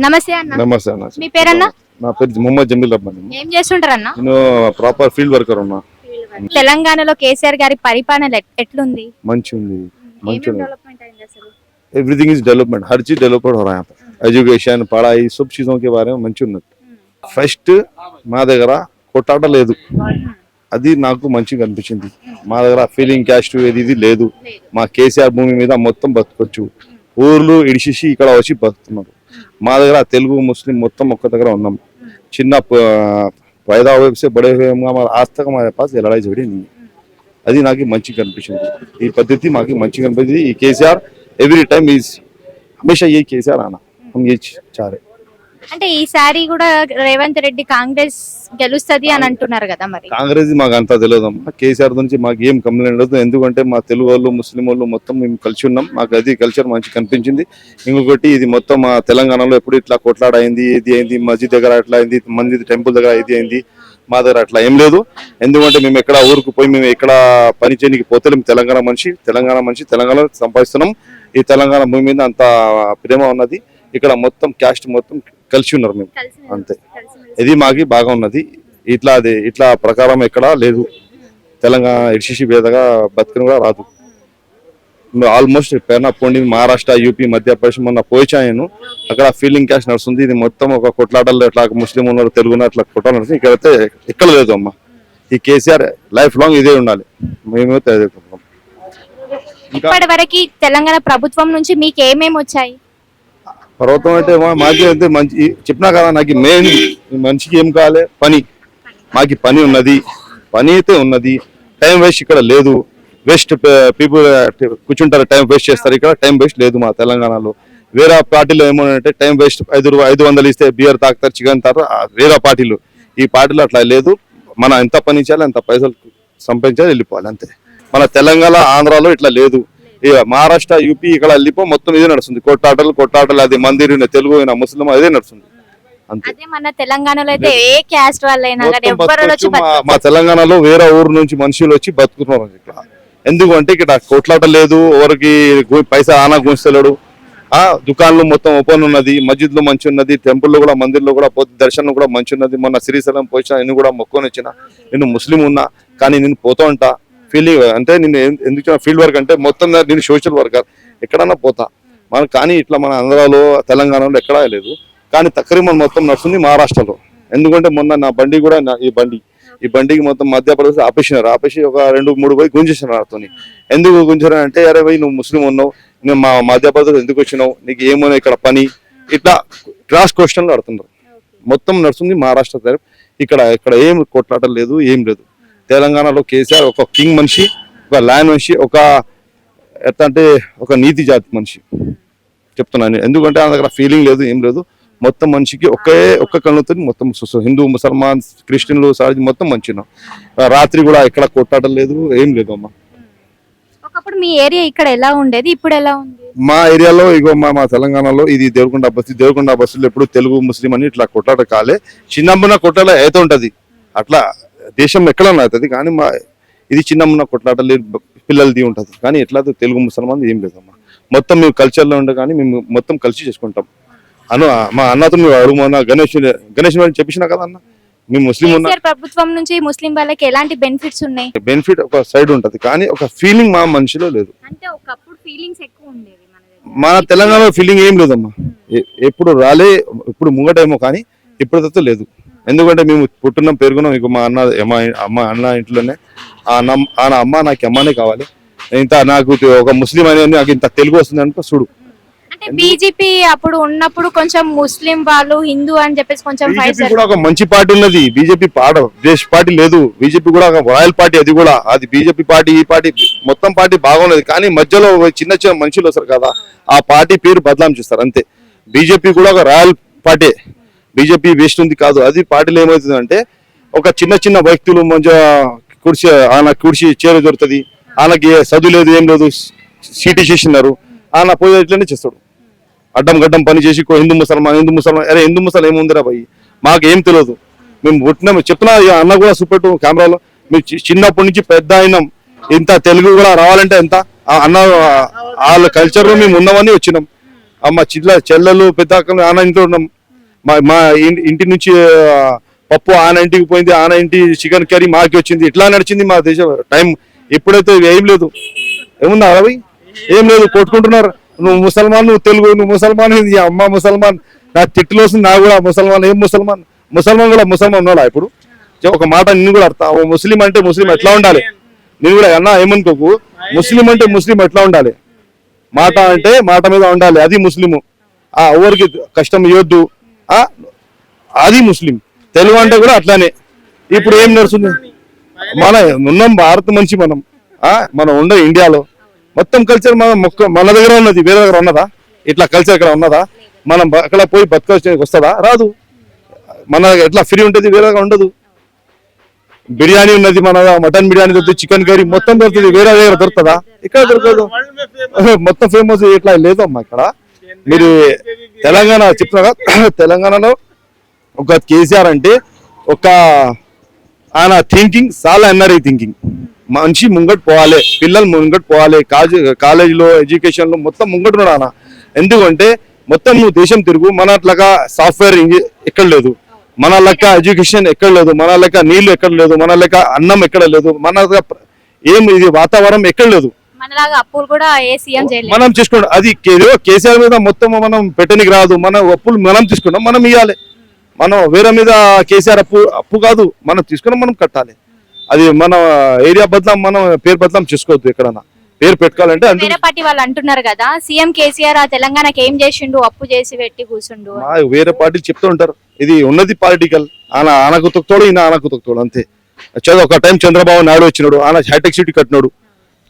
నమస్తే అన్న నమస్తే అన్న మీ పేరన్నా నా పేరు మొహమ్మద్ జమీల్ రబ్బాని ఏం చేస్తుంటారు అన్న నేను ప్రాపర్ ఫీల్డ్ వర్కర్ ఉన్నా తెలంగాణలో కేసీఆర్ గారి పరిపాలన ఎట్- ఎట్లుంది మంచి ఉంది మంచి ఏమేం ఉంది డెవలప్మెంట్ అయింది అసలు एवरीथिंग इज डेवलपमेंट हर चीज डेवलपमेंट हो रहा है यहाँ पर एजुकेशन पढ़ाई सब चीजों के बारे में మంచి ఉన్నది ఫస్ట్ మా దగ్గర కొట్టాట లేదు అది నాకు మంచిగా అనిపించింది మా దగ్గర ఫీలింగ్ క్యాస్ట్ ఏది ఇది లేదు మా కేసీఆర్ భూమి మీద మొత్తం బతకొచ్చు ఊర్లు ఇడిచేసి ఇక్కడ వచ్చి బతుకుతున్నారు మా దగ్గర తెలుగు ముస్లిం మొత్తం ఒక్క దగ్గర ఉన్నాం చిన్న ప- पैदा हुए से बड़े हुए हम हमारा आज तक हमारे पास ये लड़ाई झगड़ी नहीं है అది నాకు మంచిగా అనిపించింది ఈ పద్ధతి మాకు మంచిగా అనిపించింది ఈ కేసీఆర్ ఎవ్రీ టైమ్ ఈజ్ హమేషా ఏ కేసీఆర్ ఆనా హమ్ ఏ చారే అంటే ఈసారి కూడా రేవంత్ రెడ్డి కాంగ్రెస్ గెలుస్తది అని అంటున్నారు కదా మరి. కాంగ్రెస్ మాకు అంతా తెలియదమ్మా. కేసీఆర్ నుంచి మాకు ఏం కంప్లైంట్ ఉండదు ఎందుకంటే మా తెలుగు వాళ్ళు ముస్లిం వాళ్ళు మొత్తం మేము కలిసి ఉన్నాం. మాకు అది కల్చర్ మంచి కనిపించింది. ఇంకొకటి ఇది మొత్తం మా తెలంగాణలో ఎప్పుడు ఇట్లా కొట్లాడ అయింది ఇది అయింది మస్జిద్ దగ్గర అట్లా అయింది మంది టెంపుల్ దగ్గర ఇది అయింది మా దగ్గర అట్లా ఏం లేదు. ఎందుకంటే మేము ఎక్కడ ఊరుకు పోయి మేము ఎక్కడ పని చేయడానికి పోతలేం. తెలంగాణ మనిషి తెలంగాణ మనిషి తెలంగాణలో సంపాదిస్తున్నాం. ఈ తెలంగాణ భూమి మీద అంత ప్రేమ ఉన్నది. ఇక్కడ మొత్తం క్యాస్ట్ మొత్తం కలిసి ఉన్నారు మేము. అంతే. ఇది మాకి బాగా ఉన్నది. ఇట్లా అది ఇట్లా ప్రకారం ఎక్కడ లేదు. తెలంగాణ ఇడిసి భేదగా బతుకుని కూడా రాదు ఆల్మోస్ట్ పేరున పోండి మహారాష్ట్ర యూపీ మధ్యప్రదేశ్ మొన్న పోయిచాయను. అక్కడ ఫీలింగ్ క్యాష్ నడుస్తుంది. ఇది మొత్తం ఒక కొట్లాటలు ఇట్లా ముస్లిం ఉన్నారు తెలుగు ఉన్నారు అట్లా కొట్లాట నడుస్తుంది. ఇక్కడైతే ఎక్కడ లేదు అమ్మ. ఈ కేసీఆర్ లైఫ్ లాంగ్ ఇదే ఉండాలి. మేమైతే అదే ఇప్పటి వరకు తెలంగాణ ప్రభుత్వం నుంచి మీకు ఏమేమి వచ్చాయి? పర్వతం అంటే మాకే అయితే మంచి చెప్పినా కదా నాకు మెయిన్ మనిషికి ఏం కావాలి పని. మాకు పని ఉన్నది. పని అయితే ఉన్నది. టైం వేస్ట్ ఇక్కడ లేదు. వేస్ట్ పీపుల్ కూర్చుంటారు టైం వేస్ట్ చేస్తారు. ఇక్కడ టైం వేస్ట్ లేదు మా తెలంగాణలో. వేరే పార్టీలో ఏమో అంటే టైం వేస్ట్ ఐదు ఐదు వందలు ఇస్తే బియర్ తాగుతారు చికెన్ తారు వేరే పార్టీలు. ఈ పార్టీలో అట్లా లేదు. మనం ఎంత పని చేయాలి ఎంత పైసలు సంపాదించాలి వెళ్ళిపోవాలి అంతే. మన తెలంగాణ ఆంధ్రాలో ఇట్లా లేదు. మహారాష్ట్ర యూపీ ఇక్కడ వెళ్ళిపో మొత్తం ఇదే నడుస్తుంది. కొట్టాటలు కొట్టాటలు అది మందిర్ తెలుగు అయినా ముస్లిం అదే నడుస్తుంది. అంతే. అదే మన తెలంగాణలో అయితే ఏ క్యాస్ట్ వాళ్ళైనా కానీ మొత్తం ఎవ్వరు వచ్చి బతకొచ్చు. మా- తెలంగాణలో వేరే ఊరు నుంచి మనుషులు వచ్చి బతుకుతున్నారు ఇక్కడ. ఎందుకంటే ఇక్కడ కొట్లాట లేదు ఎవరికి పైసా ఆనా గుంచలేడు ఆ దుకాణాలు మొత్తం ఓపెన్ ఉన్నది మస్జిద్లో మంచి ఉన్నది టెంపుల్లో కూడా మందిర్లో కూడా పోతే దర్శనం కూడా మంచి ఉన్నది మొన్న శ్రీశైలం పోయినా నేను కూడా మొక్కొని వచ్చిన. నేను ముస్లిం ఉన్నా కానీ నేను పోతా ఉంటా. ఫీలింగ్ అంటే నేను ఎందుకు ఫీల్డ్ వర్క్ అంటే మొత్తం నేను సోషల్ వర్కర్. ఎక్కడన్నా పోతా. మన కానీ ఇట్లా మన ఆంధ్రాలో తెలంగాణలో ఎక్కడా లేదు. కానీ తక్రీమన్ మొత్తం నడుస్తుంది మహారాష్ట్రలో. ఎందుకంటే మొన్న నా బండి కూడా నా- ఈ బండి ఈ బండికి మొత్తం మధ్యప్రదేశ్ ఆపేసినారు. ఆపేసి ఒక రెండు మూడు పోయి గుంజేసినారు నాతోని ఎందుకు గుంజారు అంటే అరే పోయి నువ్వు ముస్లిం ఉన్నావు. నువ్వు మా మధ్యప్రదేశ్ ఎందుకు వచ్చినావు? నీకు ఏమో ఇక్కడ పని? ఇట్లా క్రాస్ క్వశ్చన్లు ఆడుతున్నారు. మొత్తం నడుస్తుంది మహారాష్ట్ర తరపు ఇక్కడ ఇక్కడ ఏం కొట్లాట లేదు ఏం లేదు. తెలంగాణలో కేసీఆర్ ఒక కింగ్ మనిషి ఒక ల్యాండ్ మనిషి ఒక ఎట్లా అంటే ఒక నీతి జాతి మనిషి. చెప్తున్నాను ఎందుకంటే ఆయన దగ్గర ఫీలింగ్ లేదు ఏం లేదు. మొత్తం మనిషికి ఒకే ఒక్క కళ్ళతో మొత్తం హిందూ ముసల్మాన్ క్రిస్టియన్లు సారీ మొత్తం మంచిగా రాత్రి కూడా ఎక్కడ కొట్టాట లేదు ఏం లేదు అమ్మ. ఒకప్పుడు మీ ఏరియా ఇక్కడ ఎలా ఉండేది? ఇప్పుడు ఎలా ఉంది? మా ఏరియాలో ఇగో మా మా తెలంగాణలో ఇది దేవరకొండ బస్సు దేవరకొండ బస్సులో ఎప్పుడు తెలుగు ముస్లిం అని ఇట్లా కొట్టాట కాలే. చిన్నమ్మన కొట్టాల అయితే ఉంటది. అట్లా దేశం ఎక్కడ అవుతుంది కానీ మా ఇది చిన్నమ్మన కొట్లాట లేదు పిల్లలది ఉంటది. కానీ ఎట్లా తెలుగు ముసల్మాన్ ఏం లేదమ్మా. మొత్తం మేము culture లో ఉండే కానీ మేము మొత్తం కలిసి చేసుకుంటాం. అను మా అన్నతో మేము అడుగు మొన్న గణేష్ గణేష్ అని చెప్పేసిన కదా అన్న? మేము ముస్లిం ఉన్న ప్రభుత్వం నుంచి ముస్లిం వాళ్ళకి ఎలాంటి బెనిఫిట్స్ ఉన్నాయి? బెనిఫిట్ ఒక సైడ్ ఉంటది కానీ ఒక ఫీలింగ్ మా మనిషిలో లేదు. అంటే ఒకప్పుడు ఫీలింగ్స్ ఎక్కువ ఉండేవి మన దగ్గర. మన తెలంగాణలో ఫీలింగ్ ఏం లేదమ్మా. ఎప్పుడు రాలే ఇప్పుడు ముంగటేమో కానీ ఇప్పుడైతే లేదు. ఎందుకంటే మేము పుట్టినాం పెరుగున్నాం. ఇక మా అన్న అమ్మ అమ్మ అన్న ఇంట్లోనే. ఆ అన్న ఆ అమ్మ నాకు అమ్మనే కావాలి. ఇంత నాకు ఒక ముస్లిం అని నాకు ఇంత తెలుగు వస్తుంది అంటే చూడు. బీజేపీ అప్పుడు ఉన్నప్పుడు కొంచెం ముస్లిం వాళ్ళు హిందూ అని చెప్పేసి కొంచెం బీజేపీ కూడా ఒక మంచి పార్టీ ఉన్నది. బీజేపీ పాడ దేశ పార్టీ లేదు. బీజేపీ కూడా ఒక రాయల్ పార్టీ అది కూడా. అది బీజేపీ పార్టీ ఈ పార్టీ మొత్తం పార్టీ బాగున్నది. కానీ మధ్యలో చిన్న చిన్న మనుషులు వస్తారు కదా ఆ పార్టీ పేరు బదలాం చేస్తారు అంతే. బీజేపీ కూడా ఒక రాయల్ పార్టీ. బీజేపీ వేస్ట్ ఉంది కాదు. అది పార్టీలో ఏమవుతుంది అంటే ఒక చిన్న చిన్న వ్యక్తులు మంచిగా కుర్చీ ఆయన కుర్చీ చేరు దొరుకుతుంది. ఆయనకి ఏ చదువు లేదు ఏం లేదు సీటీ చేసినారు ఆయన పోయేట్లనే చేస్తాడు. అడ్డం గడ్డం పని చేసి హిందూ ముసల్మాన్ హిందూ ముసల్మాన్ అరే హిందూ ముసలం ఏముందిరా భయ్? మాకు ఏం తెలియదు. మేము పుట్టినా చెప్తున్నా ఇక అన్న కూడా సూపెట్టు కెమెరాలో. మేము చి- చిన్నప్పటి నుంచి పెద్ద అయినాం. ఇంత తెలుగు కూడా రావాలంటే ఎంత? ఆ అన్న వాళ్ళ కల్చర్లో మేము ఉన్నామని వచ్చినాం. అమ్మ మా చిల్ల చెల్లెలు పెద్దక్కలు ఆన ఇంట్లో ఉన్నాం. మా మా ఇంటి నుంచి పప్పు ఆన ఇంటికి పోయింది ఆన ఇంటి చికెన్ కర్రీ మాకి వచ్చింది. ఇట్లా నడిచింది మా దేశం టైం. ఎప్పుడైతే ఏం లేదు. ఏముందా రవి ఏం లేదు కొట్టుకుంటున్నారు. నువ్వు ముసల్మాన్ నువ్వు తెలుగు నువ్వు ముసల్మాన్ ఇది అమ్మ ముసల్మాన్. నా తిట్టులో వస్తుంది నా కూడా ముసల్మాన్ ఏం ముసల్మాన్? ముసల్మాన్ కూడా ముసల్మాన్ ఉన్నాడా ఇప్పుడు? ఒక మాట నిన్ను కూడా అర్థం ఓ ముస్లిం అంటే ముస్లిం ఎట్లా ఉండాలి? నేను కూడా అన్నా ఏమనుకోకు? ముస్లిం అంటే ముస్లిం ఎట్లా ఉండాలి? మాట అంటే మాట మీద ఉండాలి అది ముస్లిము. ఆ ఎవరికి కష్టం ఇవ్వద్దు అది ముస్లిం. తెలుగు అంటే కూడా అట్లానే. ఇప్పుడు ఏం నడుస్తుంది? మన ఉన్నాం భారత్ మంచి మనం. ఆ మనం ఉండే ఇండియాలో. మొత్తం కల్చర్ మన మొక్క మన దగ్గర ఉన్నది వేరే దగ్గర ఉన్నదా? ఇట్లా కల్చర్ ఇక్కడ ఉన్నదా? మనం అక్కడ పోయి బతకడానికి వస్తుందా? రాదు. మన ఎట్లా ఫ్రీ ఉంటుంది వేరే దగ్గర ఉండదు. బిర్యానీ ఉన్నది మన మటన్ బిర్యానీ దొరుకుతుంది చికెన్ కర్రీ మొత్తం దొరుకుతుంది వేరే దగ్గర దొరుకుతుందా? ఇక్కడ దొరకదు. మొత్తం ఫేమస్ ఇట్లా లేదమ్మా ఇక్కడ. మీరు తెలంగాణ చెప్తున్నా తెలంగాణలో ఒక కేసీఆర్ అంటే ఒక ఆయన థింకింగ్ చాలా ఎన్ఆర్ఐ థింకింగ్ మనిషి ముంగట్ పోవాలి పిల్లలు ముంగట్ పోవాలి కాజు కాలేజీలో ఎడ్యుకేషన్లో మొత్తం ముంగట్టున్నాడు ఆయన. ఎందుకంటే మొత్తం నువ్వు దేశం తిరుగు మన అట్లాగా సాఫ్ట్వేర్ ఎక్కడ లేదు. మన లెక్క ఎడ్యుకేషన్ ఎక్కడ లేదు మన లెక్క నీళ్ళు ఎక్కడ లేదు మన లెక్క అన్నం ఎక్కడ లేదు మన ఏం ఇది వాతావరణం ఎక్కడ లేదు. మనలాగా అప్పులు కూడా ఏ సీఎం చేయలేదు. మనం తీసుకోండి అది కేసీఆర్ మీద మొత్తం మనం పెట్టనికి రాదు మన అప్పులు మనం తీసుకున్నాం మనం ఇవ్వాలి మనం వేరే మీద కేసీఆర్ అప్పు అప్పు కాదు మనం తీసుకున్నాం మనం కట్టాలి. అది మన ఏరియా బదలాం మనం పేరు బదలాం చేసుకోవద్దు ఎక్కడన్నా. పేరు పెట్టుకోవాలంటే వేరే పార్టీ వాళ్ళు అంటున్నారు కదా సీఎం కేసీఆర్ ఆ తెలంగాణకి ఏం చేసిండు అప్పు చేసి పెట్టి కూర్చుండు వేరే పార్టీ చెప్తూ ఉంటారు ఇది ఉన్నది పాలిటికల్ ఆయన ఆనకు తొక్తోడు ఈయన ఆనకు తొక్తోడు అంతే. చదువు ఒక టైం చంద్రబాబు నాయుడు వచ్చినాడు ఆయన హైటెక్ సిటీ కట్టినాడు.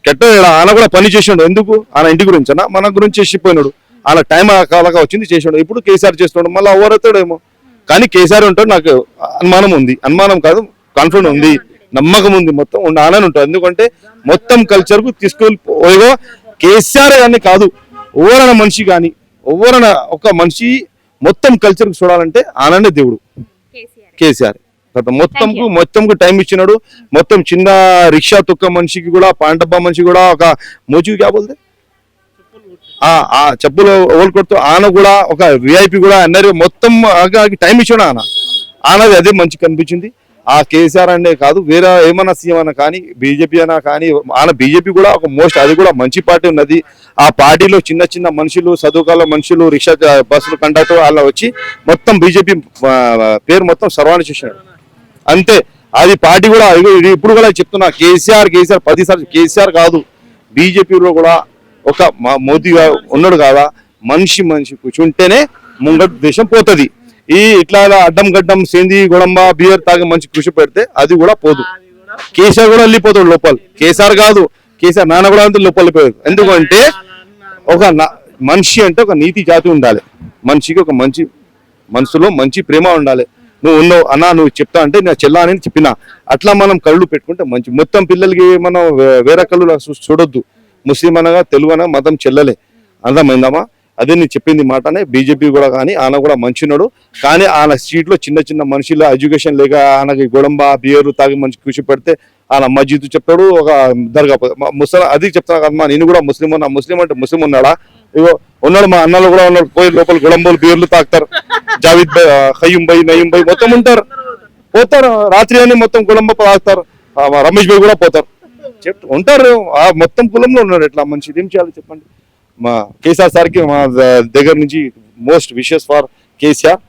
కట్టాడు ఆయన కూడా పని చేసిండు. ఎందుకు? ఆయన ఇంటి గురించి మన గురించి చేసిపోయినాడు. ఆయన టైం కాలగా వచ్చింది చేసాడు. ఇప్పుడు కేసీఆర్ చేస్తున్నాడు. మళ్ళీ ఓవరవుతాడేమో కానీ కేసీఆర్ ఉంటాడు నాకు అనుమానం ఉంది. అనుమానం కాదు కాన్ఫిడెంట్ ఉంది. నమ్మకం ఉంది మొత్తం. ఆనని ఉంటుంది ఎందుకంటే మొత్తం కల్చర్కు తీసుకెళ్ళి పోయో కేసీఆర్ అని కాదు. ఎవరైనా మనిషి కానీ ఎవరైనా ఒక మనిషి మొత్తం కల్చర్కు చూడాలంటే ఆనందే దేవుడు. కేసీఆర్. కేసీఆర్ మొత్తం టైం ఇచ్చినాడు. మొత్తం చిన్న రిక్షా తొక్క మనిషికి కూడా పాండబ్బా మనిషి కూడా ఒక మోజు క్యా బోల్తే ఆ ఆ చెప్పులు ఓల్ కొడుతూ ఆన కూడా ఒక విఐపి కూడా అన్నారు మొత్తం టైం ఇచ్చాడు ఆన. ఆనది అదే మంచి కనిపించింది. ఆ కేసీఆర్ అనే కాదు వేరే ఏమన్నా సీఎం అన్నా కానీ బీజేపీ అన్నా కానీ ఆన బీజేపీ కూడా ఒక మోస్ట్ అది కూడా మంచి పార్టీ ఉన్నది. ఆ పార్టీలో చిన్న చిన్న మనుషులు చదువుకాల మనుషులు రిక్షా బస్సులు కండక్టర్ వాళ్ళ వచ్చి మొత్తం బీజేపీ పేరు మొత్తం సర్వాన్ని చేసినాడు. అంతే. అది పార్టీ కూడా ఇది ఇప్పుడు కూడా చెప్తున్నా కేసీఆర్ కేసీఆర్ పదిసార్లు కేసీఆర్ కాదు బీజేపీలో కూడా ఒక మోదీ ఉన్నాడు కదా మనిషి మనిషి కూర్చుంటేనే ముంగట్ దేశం పోతుంది. ఈ ఇట్లా అడ్డం గడ్డం సేంది గొడంబ బియర్ తాగి మంచి కృషి పెడితే అది కూడా పోదు. కేసీఆర్ కూడా వెళ్ళిపోతాడు లోపల. కేసీఆర్ కాదు కేసీఆర్ నాన్న కూడా అంత లోపల వెళ్ళిపోయాడు ఎందుకంటే ఒక నా- మనిషి అంటే ఒక నీతి జాతి ఉండాలి. మనిషికి ఒక మంచి మనసులో మంచి ప్రేమ ఉండాలి. నువ్వు ఉన్నావు అన్నా నువ్వు చెప్తా అంటే నేను చెల్లా అని చెప్పిన. అట్లా మనం కళ్ళు పెట్టుకుంటే మంచి. మొత్తం పిల్లలకి మనం వేరే కళ్ళు చూడొద్దు. ముస్లిం అనగా తెలుగు అనగా మతం చెల్లలే. అర్థమైందమ్మా? అదే నేను చెప్పింది మాటనే. బీజేపీ కూడా కానీ ఆయన కూడా మంచినాడు కానీ ఆయన సీట్లో చిన్న చిన్న మనుషుల ఎడ్యుకేషన్ లేక ఆయనకి గొడంబ బియర్ తాగి మంచి కృషి పెడితే ఆయన మస్జిద్ చెప్తాడు ఒక దర్గా ముసలి అది చెప్తాను కదమ్మా నేను కూడా ముస్లిం ఉన్నా ముస్లిం అంటే ముస్లిం ఉన్నాడా? ఇగో ఉన్నాడు మా అన్నలు కూడా ఉన్నారు పోయి లోపల గుడంబోలు బీర్లు తాగుతారు జావిద్ బై హయ్యం బై నయ్యం బై మొత్తం ఉంటారు. పోతారు రాత్రి అని మొత్తం కులంబ తాగుతారు. రమేష్ బై కూడా పోతారు. చెప్తూ ఉంటారు ఆ మొత్తం కులంలో ఉన్నారు ఎట్లా? మంచిది ఏం చేయాలి చెప్పండి? మా కేసీఆర్ సార్కి మా దగ్గర నుంచి మోస్ట్ విషెస్ ఫర్ కేసీఆర్.